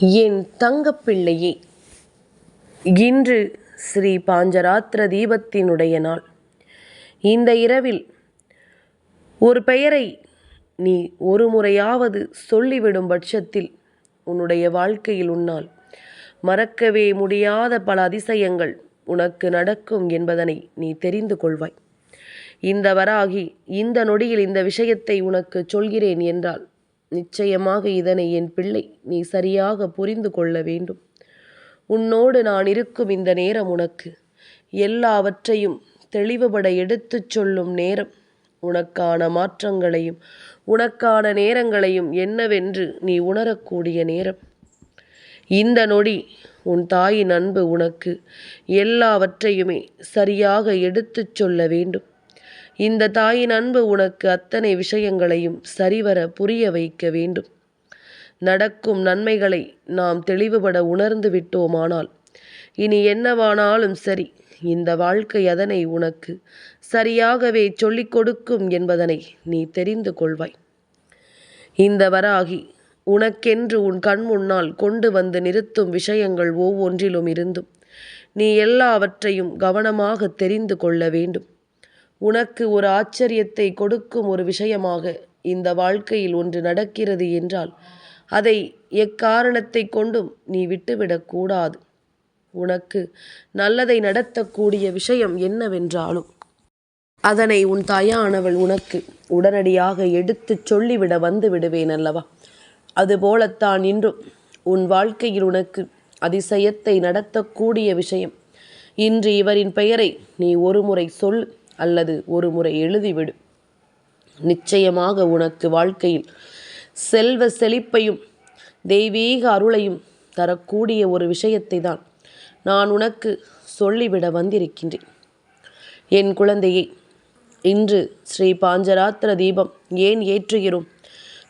என் தங்கப்பிள்ளையே. இன்று ஸ்ரீ பாஞ்சராத்திர தீபத்தினுடைய நாள். இந்த இரவில் ஒரு பெயரை நீ ஒரு முறையாவது சொல்லிவிடும் பட்சத்தில் உன்னுடைய வாழ்க்கையில் உன்னால் மறக்கவே முடியாத பல அதிசயங்கள் உனக்கு நடக்கும் என்பதனை நீ தெரிந்து கொள்வாய். இந்த வராகி இந்த நொடியில் இந்த விஷயத்தை உனக்கு சொல்கிறேன் என்றால் நிச்சயமாக இதனை என் பிள்ளை நீ சரியாக புரிந்து கொள்ள வேண்டும். உன்னோடு நான் இருக்கும் இந்த நேரம் உனக்கு. எல்லாவற்றையும் தெளிவுபட எடுத்துச் சொல்லும் நேரம். உனக்கான மாற்றங்களையும் உனக்கான நேரங்களையும் என்னவென்று நீ உணரக்கூடிய நேரம். இந்த நொடி உன் தாயின் அன்பு உனக்கு எல்லாவற்றையுமே சரியாக எடுத்துச் சொல்ல வேண்டும். இந்த தாயின் அன்பு உனக்கு அத்தனை விஷயங்களையும் சரிவர புரிய வைக்க வேண்டும். நடக்கும் நன்மைகளை நாம் தெளிவுபட உணர்ந்து விட்டோமானால் இனி என்னவானாலும் சரி இந்த வாழ்க்கை அதனை உனக்கு சரியாகவே சொல்லிக் கொடுக்கும் என்பதனை நீ தெரிந்து கொள்வாய். இந்த வராகி உனக்கென்று உன் கண் முன்னால் கொண்டு வந்து நிறுத்தும் விஷயங்கள் ஒவ்வொன்றிலும் இருந்தும் நீ எல்லாவற்றையும் கவனமாக தெரிந்து கொள்ள வேண்டும். உனக்கு ஒரு ஆச்சரியத்தை கொடுக்கும் ஒரு விஷயமாக இந்த வாழ்க்கையில் ஒன்று நடக்கிறது என்றால் அதை எக்காரணத்தை கொண்டும் நீ விட்டுவிடக்கூடாது உனக்கு நல்லதை நடத்தக்கூடிய விஷயம் என்னவென்றாலும் அதனை உன் தாயானவள் உனக்கு உடனடியாக எடுத்துச் சொல்லிவிட வந்து விடுவேன் அல்லவா? அதுபோலத்தான் இன்றும் உன் வாழ்க்கையில் உனக்கு அதிசயத்தை நடத்தக்கூடிய விஷயம். இன்று இவரின் பெயரை நீ ஒரு முறை சொல். அல்லது ஒரு முறை எழுதிவிடு. நிச்சயமாக உனக்கு வாழ்க்கையில் செல்வ செழிப்பையும் தெய்வீக அருளையும் தரக்கூடிய ஒரு விஷயத்தை தான் நான் உனக்கு சொல்லிவிட வந்திருக்கின்றேன். என் குழந்தையே இன்று ஸ்ரீ பாஞ்சராத்திர தீபம் ஏன் ஏற்றுகிறோம்?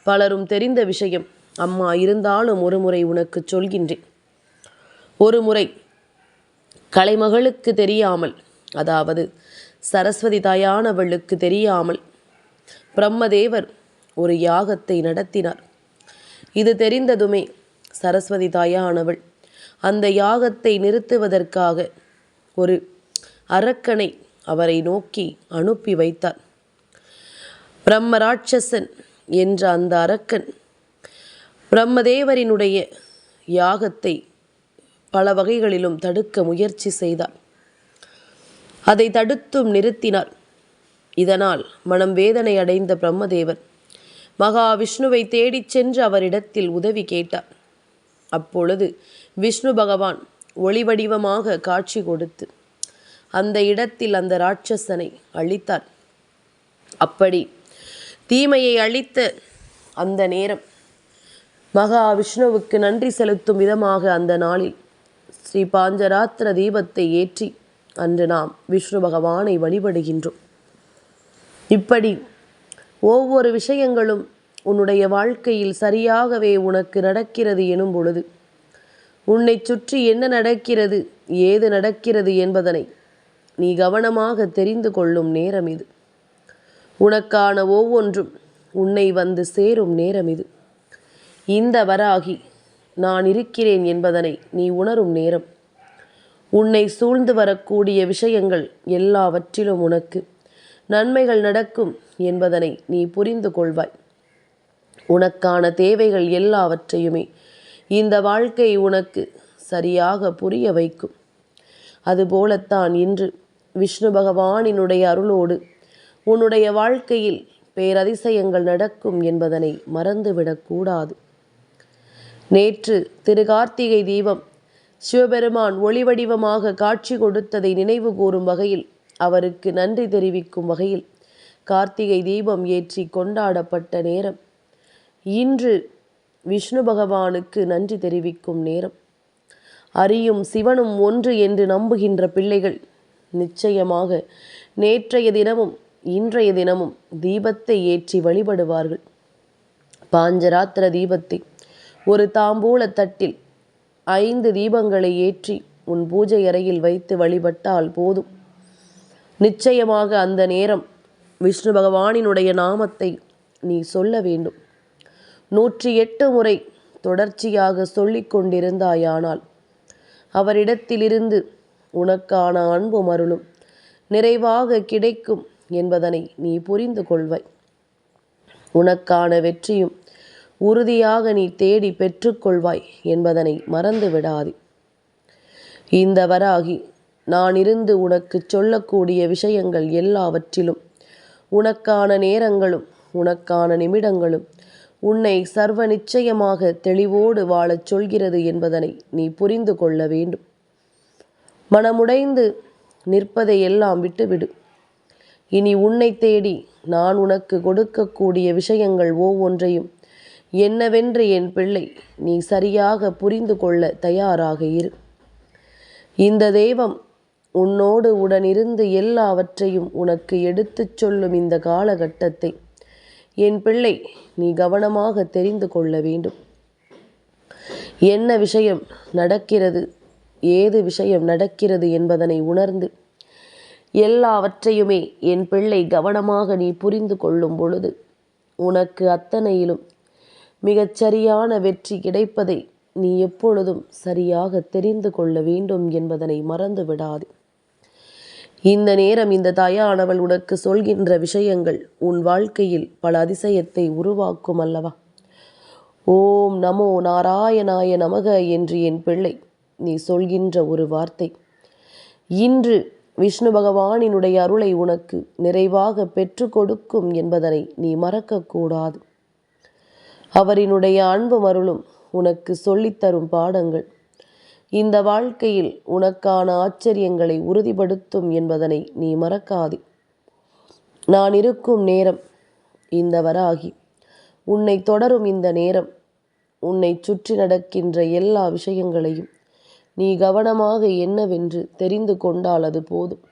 பலரும் தெரிந்த விஷயம் அம்மா இருந்தாலும் ஒரு முறை உனக்கு சொல்கின்றேன். ஒரு முறை கலைமகளுக்கு தெரியாமல் அதாவது சரஸ்வதி தாயானவளுக்கு தெரியாமல் பிரம்மதேவர் ஒரு யாகத்தை நடத்தினார். இது தெரிந்ததுமே சரஸ்வதி தாயானவள் அந்த யாகத்தை நிறுத்துவதற்காக ஒரு அரக்கனை அவரை நோக்கி அனுப்பி வைத்தார். பிரம்மராட்சசன் என்ற அந்த அரக்கன் பிரம்மதேவரினுடைய யாகத்தை பல வகைகளிலும் தடுக்க முயற்சி செய்தார். அதை தடுத்தும் நிறுத்தினார் இதனால் மனம் வேதனை அடைந்த பிரம்மதேவர் மகாவிஷ்ணுவை தேடிச் சென்று அவரிடத்தில் உதவி கேட்டார். அப்பொழுது விஷ்ணு பகவான் ஒளி வடிவமாக காட்சி கொடுத்து அந்த இடத்தில் அந்த ராட்சசனை அழித்தார் அப்படி தீமையை அழித்த அந்த நேரம் மகாவிஷ்ணுவுக்கு நன்றி செலுத்தும் விதமாக அந்த நாளில் ஸ்ரீ பாஞ்சராத்திர தீபத்தை ஏற்றி அன்று நாம் விஷ்ணு பகவானை வழிபடுகின்றோம். இப்படி ஒவ்வொரு விஷயங்களும் உன்னுடைய வாழ்க்கையில் சரியாகவே உனக்கு நடக்கிறது எனும் பொழுது உன்னை சுற்றி என்ன நடக்கிறது ஏது நடக்கிறது என்பதனை நீ கவனமாக தெரிந்து கொள்ளும் நேரம் இது. உனக்கான ஒவ்வொன்றும் உன்னை வந்து சேரும் நேரம் இது. இந்த வராகி நான் இருக்கிறேன் என்பதனை நீ உணரும் நேரம். உன்னை சூழ்ந்து வரக்கூடிய விஷயங்கள் எல்லாவற்றிலும் உனக்கு. நன்மைகள் நடக்கும் என்பதனை நீ புரிந்து கொள்வாய். உனக்கான தேவைகள் எல்லாவற்றையுமே இந்த வாழ்க்கை உனக்கு சரியாக புரிய வைக்கும். அதுபோலத்தான் இன்று விஷ்ணு பகவானினுடைய அருளோடு உன்னுடைய வாழ்க்கையில் பேரதிசயங்கள் நடக்கும் என்பதனை மறந்துவிடக்கூடாது. நேற்று திரு கார்த்திகை தீபம் சிவபெருமான் ஒளிவடிவமாக காட்சி கொடுத்ததை நினைவு கூறும் வகையில் அவருக்கு நன்றி தெரிவிக்கும் வகையில் கார்த்திகை தீபம் ஏற்றி கொண்டாடப்பட்ட நேரம். இன்று விஷ்ணு பகவானுக்கு நன்றி தெரிவிக்கும் நேரம். அறியும் சிவனும் ஒன்று என்று நம்புகின்ற பிள்ளைகள் நிச்சயமாக நேற்றைய தினமும் இன்றைய தினமும் தீபத்தை ஏற்றி வழிபடுவார்கள். பாஞ்சராத்திர தீபத்தை ஒரு தாம்பூல தட்டில் ஐந்து தீபங்களை ஏற்றி உன் பூஜை அறையில் வைத்து வழிபட்டால் போதும். நிச்சயமாக அந்த நேரம் விஷ்ணு பகவானினுடைய நாமத்தை நீ சொல்ல வேண்டும். நூற்றி எட்டு முறை தொடர்ச்சியாக சொல்லிக் கொண்டிருந்தாயானால் அவரிடத்திலிருந்து உனக்கான அன்பும் அருளும் நிறைவாக கிடைக்கும் என்பதனை நீ புரிந்து கொள்வாய். உனக்கான வெற்றியும் உறுதியாக நீ தேடி பெற்றுக்கொள்வாய் என்பதனை மறந்து விடாதே இந்த வராகி நான் இருந்து உனக்கு சொல்லக்கூடிய விஷயங்கள் எல்லாவற்றிலும் உனக்கான நேரங்களும் உனக்கான நிமிடங்களும் உன்னை சர்வ நிச்சயமாக தெளிவோடு வாழச் சொல்கிறது என்பதனை நீ புரிந்து கொள்ள வேண்டும். மனமுடைந்து நிற்பதை எல்லாம் விட்டுவிடு. இனி உன்னை தேடி நான் உனக்கு கொடுக்கக்கூடிய விஷயங்கள் ஒவ்வொன்றையும் என்னவென்று என் பிள்ளை நீ சரியாக புரிந்து கொள்ள தயாராக இரு. இந்த தெய்வம் உன்னோடு உடனிருந்து எல்லாவற்றையும் உனக்கு எடுத்துச் சொல்லும் இந்த காலகட்டத்தை என் பிள்ளை நீ கவனமாக தெரிந்து கொள்ள வேண்டும். என்ன விஷயம் நடக்கிறது ஏது விஷயம் நடக்கிறது என்பதனை உணர்ந்து எல்லாவற்றையுமே என் பிள்ளை கவனமாக நீ புரிந்து கொள்ளும் பொழுது உனக்கு அத்தனையிலும் மிகச்சரியான வெற்றி கிடைப்பதை நீ எப்பொழுதும் சரியாக தெரிந்து கொள்ள வேண்டும் என்பதனை மறந்து விடாது இந்த நேரம் இந்த தாயானவள் உனக்கு சொல்கின்ற விஷயங்கள் உன் வாழ்க்கையில் பல அதிசயத்தை உருவாக்கும் அல்லவா? ஓம் நமோ நாராயணாய நமக என்று என் பிள்ளை நீ சொல்கின்ற ஒரு வார்த்தை. இன்று விஷ்ணு பகவானினுடைய அருளை உனக்கு நிறைவாக பெற்று கொடுக்கும் என்பதனை நீ மறக்கக்கூடாது அவரினுடைய அன்பும் அருளும் உனக்கு சொல்லித்தரும் பாடங்கள். இந்த வாழ்க்கையில் உனக்கான ஆச்சரியங்களை உறுதிப்படுத்தும் என்பதனை நீ மறக்காதே. நான் இருக்கும் நேரம் இந்த வராகி உன்னை தொடரும் இந்த நேரம் உன்னை சுற்றி நடக்கின்ற எல்லா விஷயங்களையும் நீ கவனமாக என்னவென்று தெரிந்து கொண்டால் அது போதும்.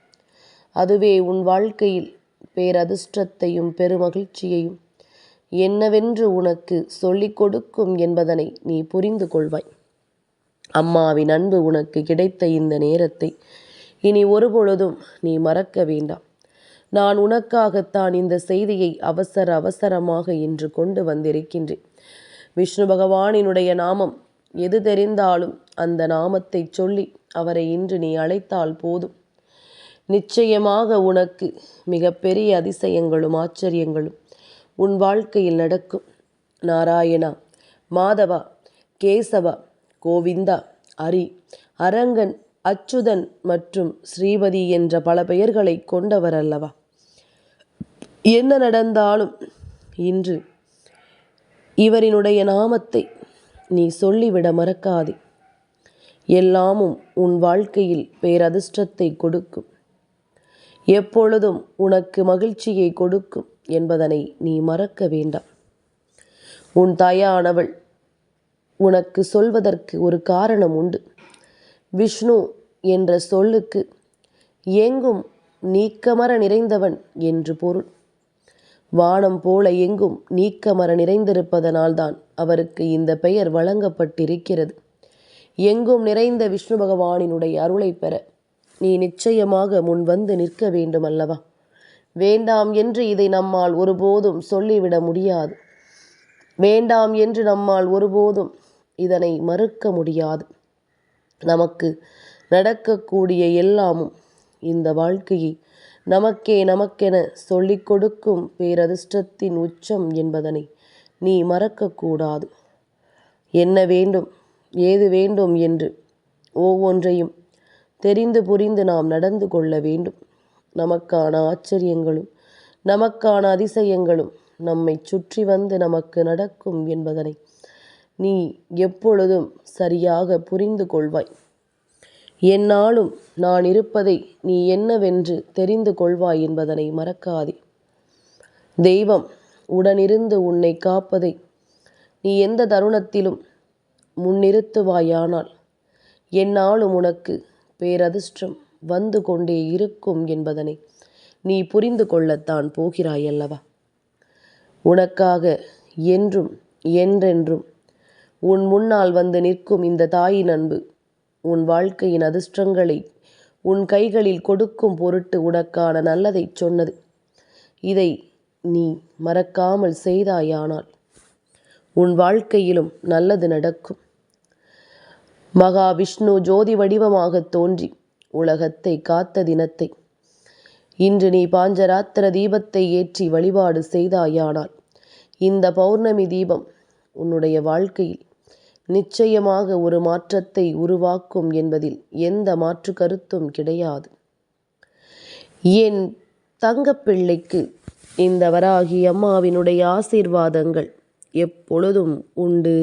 அதுவே உன் வாழ்க்கையில் பேரதிர்ஷ்டத்தையும் பெருமகிழ்ச்சியையும் என்னவென்று உனக்கு சொல்லிக் கொடுக்கும் என்பதனை நீ புரிந்து கொள்வாய். அம்மாவின் அன்பு உனக்கு கிடைத்த இந்த நேரத்தை இனி ஒருபொழுதும் நீ மறக்க வேண்டாம். நான் உனக்காகத்தான் இந்த செய்தியை அவசர அவசரமாக இன்று கொண்டு வந்திருக்கின்றேன். விஷ்ணு பகவானினுடைய நாமம் எது தெரிந்தாலும் அந்த நாமத்தை சொல்லி அவரை இன்று நீ அழைத்தால் போதும். நிச்சயமாக உனக்கு மிகப்பெரிய அதிசயங்களும் ஆச்சரியங்களும் உன் வாழ்க்கையில் நடக்கும். நாராயணா மாதவா கேசவா கோவிந்தா அரி அரங்கன் அச்சுதன் மற்றும் ஸ்ரீபதி என்ற பல பெயர்களை கொண்டவர் அல்லவா? என்ன நடந்தாலும் இன்று இவரினுடைய நாமத்தை நீ சொல்லிவிட மறக்காதே. எல்லாமும் உன் வாழ்க்கையில் பேரதிர்ஷ்டத்தை கொடுக்கும். எப்பொழுதும் உனக்கு மகிழ்ச்சியை கொடுக்கும் என்பதனை நீ மறக்க வேண்டாம். உன் தாயானவள் உனக்கு சொல்வதற்கு ஒரு காரணம் உண்டு. விஷ்ணு என்ற சொல்லுக்கு எங்கும் நீக்கமர நிறைந்தவன் என்று பொருள். வானம் போல எங்கும் நீக்கமர நிறைந்திருப்பதனால்தான் அவருக்கு இந்த பெயர் வழங்கப்பட்டிருக்கிறது. எங்கும் நிறைந்த விஷ்ணு பகவானினுடைய அருளை பெற நீ நிச்சயமாக முன் வந்து நிற்க வேண்டும் அல்லவா வேண்டாம் என்று இதை நம்மால் ஒருபோதும் சொல்லிவிட முடியாது. வேண்டாம் என்று நம்மால் ஒருபோதும் இதனை மறுக்க முடியாது. நமக்கு நடக்கக்கூடிய எல்லாமும் இந்த வாழ்க்கையை நமக்கே நமக்கென சொல்லிக் கொடுக்கும் பேரதிர்ஷ்டத்தின் உச்சம் என்பதனை நீ மறக்கக்கூடாது. என்ன வேண்டும் ஏது வேண்டும் என்று ஒவ்வொன்றையும் தெரிந்து புரிந்து நாம் நடந்து கொள்ள வேண்டும். நமக்கான ஆச்சரியங்களும் நமக்கான அதிசயங்களும் நம்மை சுற்றி வந்து நமக்கு நடக்கும் என்பதனை நீ எப்பொழுதும் சரியாக புரிந்து கொள்வாய். என்னாலும் நான் இருப்பதை நீ என்னவென்று தெரிந்து கொள்வாய் என்பதனை மறக்காதே. தெய்வம் உடனிருந்து உன்னை காப்பதை நீ எந்த தருணத்திலும் முன்னிறுத்துவாயானால் என்னாலும் உனக்கு பேரதிர்ஷ்டம் வந்து கொண்டே இருக்கும் என்பதனை நீ புரிந்து கொள்ளத்தான் போகிறாயல்லவா? உனக்காக என்றும் என்றென்றும் உன் முன்னால் வந்து நிற்கும் இந்த தாயின் அன்பு உன் வாழ்க்கையின் அதிர்ஷ்டங்களை உன் கைகளில் கொடுக்கும் பொருட்டு உனக்கான நல்லதை சொன்னது. இதை நீ மறக்காமல் செய்தாயானால் உன் வாழ்க்கையிலும் நல்லது நடக்கும். மகாவிஷ்ணு ஜோதி வடிவமாகத் தோன்றி உலகத்தை காத்த தினத்தை. இன்று நீ பாஞ்சராத்திர தீபத்தை ஏற்றி வழிபாடு செய்தாயானால் இந்த பௌர்ணமி தீபம் உன்னுடைய வாழ்க்கையில் நிச்சயமாக ஒரு மாற்றத்தை உருவாக்கும் என்பதில் எந்த மாற்று கருத்தும் கிடையாது. என் தங்கப்பிள்ளைக்கு இந்த வராகி அம்மாவினுடைய ஆசீர்வாதங்கள் எப்பொழுதும் உண்டு.